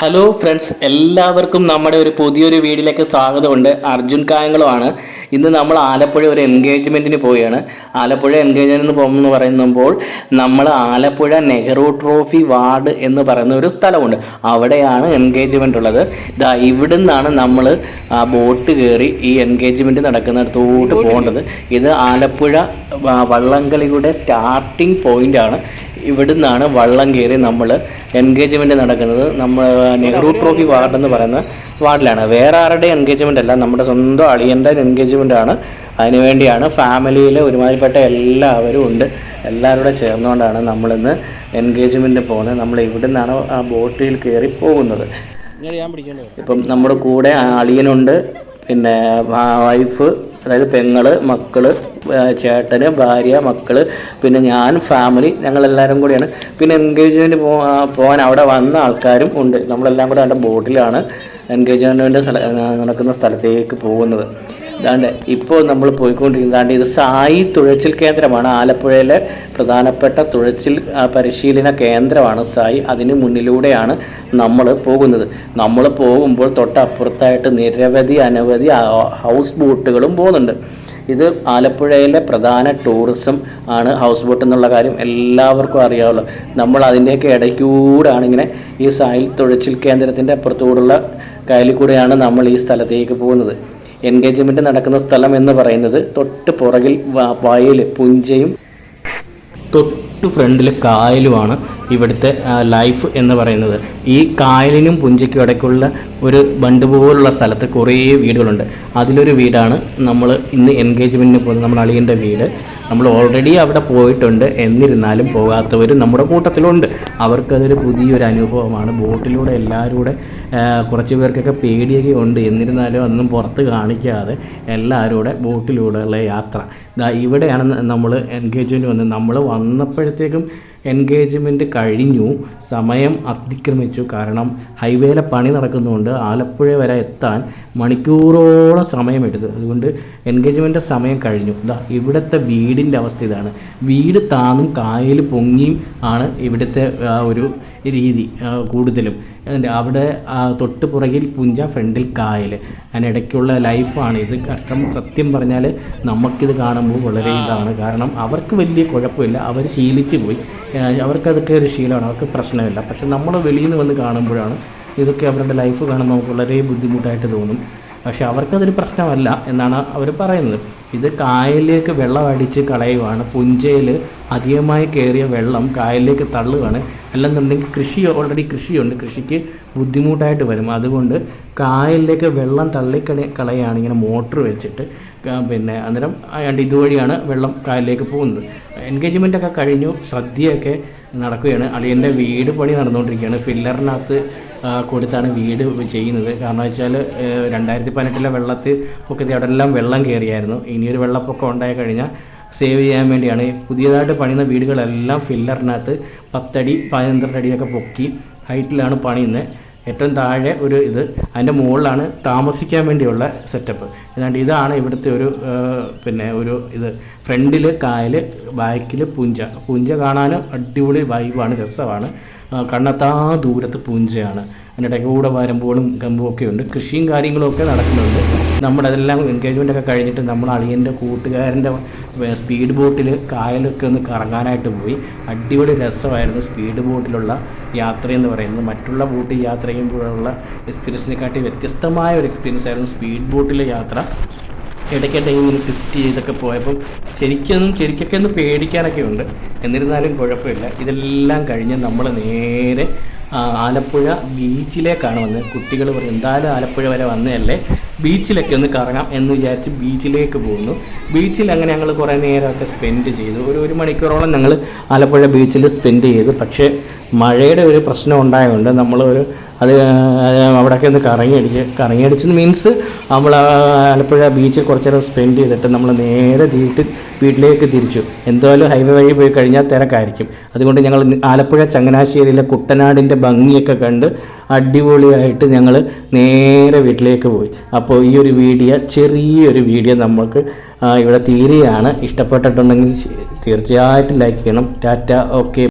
Hello friends എല്ലാവർക്കും നമ്മുടെ ഒരു പുതിയൊരു വീഡിയോയിലേക്ക് സ്വാഗതമുണ്ട്. അർജുൻ കായംകുളമാണ്. ഇന്ന് നമ്മൾ ആലപ്പുഴ ഒരു എൻഗേജ്മെന്റിന് പോവുകയാണ്. ആലപ്പുഴ എൻഗേജ്മെന്റിന് പോകുമെന്ന് പറയുമ്പോൾ നമ്മൾ ആലപ്പുഴ നെഹ്റു ട്രോഫി വാർഡ് എന്ന് പറയുന്ന ഒരു സ്ഥലമുണ്ട്. അവിടെയാണ് എൻഗേജ്മെന്റ് ഉള്ളത്. ഇതാ ഇവിടുന്നാണ് നമ്മൾ ആ ബോട്ട് കയറി ഈ എൻഗേജ്മെന്റ് നടക്കുന്നിടത്തോട്ട് പോകേണ്ടത്. ഇത് ആലപ്പുഴ വള്ളംകളിയുടെ സ്റ്റാർട്ടിംഗ് പോയിന്റാണ് ഇവിടുന്നാണ് വള്ളം കയറി നമ്മൾ എൻഗേജ്മെന്റ് നടക്കുന്നത്. നമ്മൾ നെഹ്റു ട്രോഫി വാർഡ് എന്ന് പറയുന്ന വാർഡിലാണ്. വേറെ ആരുടെ എൻഗേജ്മെന്റ് അല്ല നമ്മുടെ സ്വന്തം അളിയന്റെ എൻഗേജ്മെന്റ് ആണ്. അതിനുവേണ്ടിയാണ് ഫാമിലിയിൽ ഒരുമാതിരിപ്പെട്ട എല്ലാവരും ഉണ്ട്. എല്ലാവരും കൂടെ ചേർന്നുകൊണ്ടാണ് നമ്മളിന്ന് എൻഗേജ്മെന്റ് പോകുന്നത്. നമ്മൾ ഇവിടെ നിന്നാണ് ആ ബോട്ടിൽ കയറി പോകുന്നത്. ഇപ്പം നമ്മുടെ കൂടെ അളിയനുണ്ട്. പിന്നെ വൈഫ് അതായത് പെങ്ങൾ മക്കൾ ചേട്ടന് ഭാര്യ മക്കൾ പിന്നെ ഞാൻ ഫാമിലി ഞങ്ങളെല്ലാവരും കൂടിയാണ്. പിന്നെ എൻഗേജ്മെന്റ് പോകാൻ അവിടെ വന്ന ആൾക്കാരും ഉണ്ട്. നമ്മളെല്ലാം കൂടെ അവിടെ ബോട്ടിലാണ് എൻഗേജ്മെന്റിന്റെ നടക്കുന്ന സ്ഥലത്തേക്ക് പോകുന്നത്. ഇതാണ്ട് ഇപ്പോൾ നമ്മൾ പോയിക്കൊണ്ടിരിക്കുന്നതാണ്ട് ഇത് സായി തുഴച്ചിൽ കേന്ദ്രമാണ്. ആലപ്പുഴയിലെ പ്രധാനപ്പെട്ട തുഴച്ചിൽ പരിശീലന കേന്ദ്രമാണ് സായി. അതിന് മുന്നിലൂടെയാണ് നമ്മൾ പോകുന്നത്. നമ്മൾ പോകുമ്പോൾ തൊട്ടപ്പുറത്തായിട്ട് നിരവധി അനവധി ഹൗസ് ബോട്ടുകളും പോകുന്നുണ്ട്. ഇത് ആലപ്പുഴയിലെ പ്രധാന ടൂറിസം ആണ് ഹൗസ് ബോട്ട് എന്നുള്ള കാര്യം എല്ലാവർക്കും അറിയാമല്ലോ നമ്മൾ അതിന്റെയൊക്കെ ഇടയ്ക്കൂടാണ് ഇങ്ങനെ ഈ സായിൽ തുഴച്ചിൽ കേന്ദ്രത്തിന്റെ അപ്പുറത്തൂടുള്ള കയലിൽ കൂടെയാണ് നമ്മൾ ഈ സ്ഥലത്തേക്ക് പോകുന്നത്. എൻഗേജ്മെന്റ് നടക്കുന്ന സ്ഥലം എന്ന് പറയുന്നത് തൊട്ട് പുറകിൽ വയൽ പുഞ്ചയും തൊട്ട് ഫ്രണ്ടിൽ കായലുമാണ് ഇവിടുത്തെ ലൈഫ് എന്ന് പറയുന്നത്. ഈ കായലിനും പുഞ്ചയ്ക്കും ഇടയ്ക്കുള്ള ഒരു ബണ്ട് പോലുള്ള സ്ഥലത്ത് കുറേ വീടുകളുണ്ട്. അതിലൊരു വീടാണ് നമ്മൾ ഇന്ന് എൻഗേജ്മെന്റിന് പോകുന്നത് നമ്മുടെ അളിയന്റെ വീട്. നമ്മൾ ഓൾറെഡി അവിടെ പോയിട്ടുണ്ട്. എന്നിരുന്നാലും പോകാത്തവർ നമ്മുടെ കൂട്ടത്തിലുണ്ട്. അവർക്കതൊരു പുതിയൊരു അനുഭവമാണ്. ബോട്ടിലൂടെ എല്ലാവരും കൂടെ കുറച്ച് പേർക്കൊക്കെ പേടിയൊക്കെ ഉണ്ട്. എന്നിരുന്നാലും അതൊന്നും പുറത്ത് കാണിക്കാതെ എല്ലാവരും കൂടെ ബോട്ടിലൂടെയുള്ള യാത്ര. ഇവിടെയാണ് നമ്മൾ എൻഗേജ്മെന്റ് വന്നത്. നമ്മൾ വന്നപ്പോഴത്തേക്കും എൻഗേജ്മെന്റ് കഴിഞ്ഞു സമയം അതിക്രമിച്ചു. കാരണം ഹൈവേയിലെ പണി നടക്കുന്നതുകൊണ്ട് ആലപ്പുഴ വരെ എത്താൻ മണിക്കൂറോളം സമയമെടുത്തു. അതുകൊണ്ട് എൻഗേജ്മെന്റ് സമയം കഴിഞ്ഞു. ഇതാ ഇവിടുത്തെ വീടിന്റെ അവസ്ഥ ഇതാണ്. വീട് താന്നും കായൽ പൊങ്ങിയും ആണ് ഇവിടുത്തെ ആ, ഒരു രീതി കൂടുതലും. അവിടെ തൊട്ട് പുറകിൽ പുഞ്ച ഫ്രണ്ടിൽ കായൽ. അതിനിടയ്ക്കുള്ള ലൈഫാണ് ഇത്. കഷ്ടം സത്യം പറഞ്ഞാൽ നമുക്കിത് കാണുമ്പോൾ വളരെ ഇതാണ്. കാരണം അവർക്ക് വലിയ കുഴപ്പമില്ല. അവർ ശീലിച്ചു പോയി. അവർക്കതൊക്കെ ഒരു ശീലമാണ്. അവർക്ക് പ്രശ്നമില്ല. പക്ഷെ നമ്മൾ വെളിയിൽ നിന്ന് വന്ന് കാണുമ്പോഴാണ് ഇതൊക്കെ അവരുടെ ലൈഫ് കാണുമ്പോൾ നമുക്ക് വളരെ ബുദ്ധിമുട്ടായിട്ട് തോന്നും. പക്ഷെ അവർക്കതൊരു പ്രശ്നമല്ല എന്നാണ് അവർ പറയുന്നത്. ഇത് കായലിലേക്ക് വെള്ളം അടിച്ച് കളയുവാണ്. പുഞ്ചയിൽ അധികമായി കയറിയ വെള്ളം കായലിലേക്ക് തള്ളുകയാണ് അല്ലെന്നുണ്ടെങ്കിൽ കൃഷി ഓൾറെഡി കൃഷിയുണ്ട്. കൃഷിക്ക് ബുദ്ധിമുട്ടായിട്ട് വരും. അതുകൊണ്ട് കായലിലേക്ക് വെള്ളം തള്ളിക്കളി കളയാണ് ഇങ്ങനെ മോട്ടർ വെച്ചിട്ട് പിന്നെ അന്നേരം അയാണ്ട് ഇതുവഴിയാണ് വെള്ളം കായലിലേക്ക് പോകുന്നത്. എൻഗേജ്മെന്റ് ഒക്കെ കഴിഞ്ഞു. സദ്യയൊക്കെ നടക്കുകയാണ്. അളിയന്റെ വീട് പണി നടന്നുകൊണ്ടിരിക്കുകയാണ്. ഫില്ലറിനകത്ത് കൊടുത്താണ് വീട് ചെയ്യുന്നത്. കാരണം വെച്ചാൽ രണ്ടായിരത്തി പതിനെട്ടിലെ വെള്ളത്തിൽ പൊക്കത്തി അവിടെ എല്ലാം വെള്ളം കയറിയായിരുന്നു. ഇനിയൊരു വെള്ളപ്പൊക്കം ഉണ്ടായി കഴിഞ്ഞാൽ സേവ് ചെയ്യാൻ വേണ്ടിയാണ് പുതിയതായിട്ട് പണിയുന്ന വീടുകളെല്ലാം ഫില്ലറിനകത്ത് പത്തടി പതിനന്ത്രണ്ട് അടിയൊക്കെ പൊക്കി ഹൈറ്റിലാണ് പണിയുന്നത്. ഏറ്റവും താഴെ ഒരു ഇത്. അതിന്റെ മുകളിലാണ് താമസിക്കാൻ വേണ്ടിയുള്ള സെറ്റപ്പ് ഏതാണ്ട് ഇതാണ് ഇവിടുത്തെ ഒരു പിന്നെ ഒരു ഇത്. ഫ്രണ്ടിൽ കായൽ ബാക്കിൽ പുഞ്ച. പുഞ്ച കാണാൻ അടിപൊളി വൈബാണ് രസമാണ്. കണ്ണത്താ ദൂരത്ത് പുഞ്ചയാണ്. അതിന്റെ കൂടെ വരുമ്പോഴും കമ്പും ഒക്കെ ഉണ്ട്. കൃഷിയും കാര്യങ്ങളും ഒക്കെ നടക്കുന്നുണ്ട്. നമ്മുടെ അതെല്ലാം എൻഗേജ്മെന്റ് ഒക്കെ കഴിഞ്ഞിട്ട് നമ്മൾ അളിയന്റെ കൂട്ടുകാരന്റെ സ്പീഡ് ബോട്ടിൽ കായലൊക്കെ ഒന്ന് കറങ്ങാനായിട്ട് പോയി. അടിപൊളി രസമായിരുന്നു സ്പീഡ് ബോട്ടിലുള്ള യാത്രയെന്ന് പറയുന്നത്. മറ്റുള്ള ബോട്ടിൽ യാത്ര ചെയ്യുമ്പോഴുള്ള എക്സ്പീരിയൻസിനെക്കാട്ടി വ്യത്യസ്തമായ ഒരു എക്സ്പീരിയൻസ് ആയിരുന്നു സ്പീഡ് ബോട്ടിലെ യാത്ര. ഇടയ്ക്കിടെ ഇങ്ങനെ ട്വിസ്റ്റ് ചെയ്തൊക്കെ പോയപ്പം ശരിക്കൊന്നും ശരിക്കൊക്കെ ഒന്ന് പേടിക്കാനൊക്കെ ഉണ്ട്. എന്നിരുന്നാലും കുഴപ്പമില്ല. ഇതെല്ലാം കഴിഞ്ഞ് നമ്മൾ നേരെ ആലപ്പുഴ ബീച്ചിലേക്കാണ് വന്നത്. കുട്ടികൾ എന്തായാലും ആലപ്പുഴ വരെ വന്നതല്ലേ? ബീച്ചിലൊക്കെ ഒന്ന് കറങ്ങാം എന്ന് വിചാരിച്ച് ബീച്ചിലേക്ക് പോകുന്നു. ബീച്ചിൽ അങ്ങനെ ഞങ്ങൾ കുറേ നേരമൊക്കെ സ്പെൻഡ് ചെയ്തു. ഒരു ഒരു മണിക്കൂറോളം ഞങ്ങൾ ആലപ്പുഴ ബീച്ചിൽ സ്പെൻഡ് ചെയ്തു. പക്ഷേ മഴയുടെ ഒരു പ്രശ്നം ഉണ്ടായതുകൊണ്ട് നമ്മൾ ഒരു അത് അവിടെയൊക്കെ ഒന്ന് കറങ്ങിയടിച്ച് കറങ്ങിയടിച്ച് മീൻസ് നമ്മൾ ആലപ്പുഴ ബീച്ചിൽ കുറച്ച് നേരം സ്പെൻഡ് ചെയ്തിട്ട് നമ്മൾ നേരെ വീട്ടിൽ വീട്ടിലേക്ക് തിരിച്ചു. എന്തായാലും ഹൈവേ വഴി പോയി കഴിഞ്ഞാൽ തിരക്കായിരിക്കും. അതുകൊണ്ട് ഞങ്ങൾ ആലപ്പുഴ ചങ്ങനാശ്ശേരിയിലെ കുട്ടനാടിന്റെ ഭംഗിയൊക്കെ കണ്ട് അടിപൊളിയായിട്ട് ഞങ്ങൾ നേരെ വീട്ടിലേക്ക് പോയി. അപ്പോൾ ഈ ഒരു വീഡിയോ ചെറിയൊരു വീഡിയോ നമ്മൾക്ക് ഇവിടെ തീരെയാണ്. ഇഷ്ടപ്പെട്ടിട്ടുണ്ടെങ്കിൽ തീർച്ചയായിട്ടും ലൈക്ക് ചെയ്യണം. Tata okay.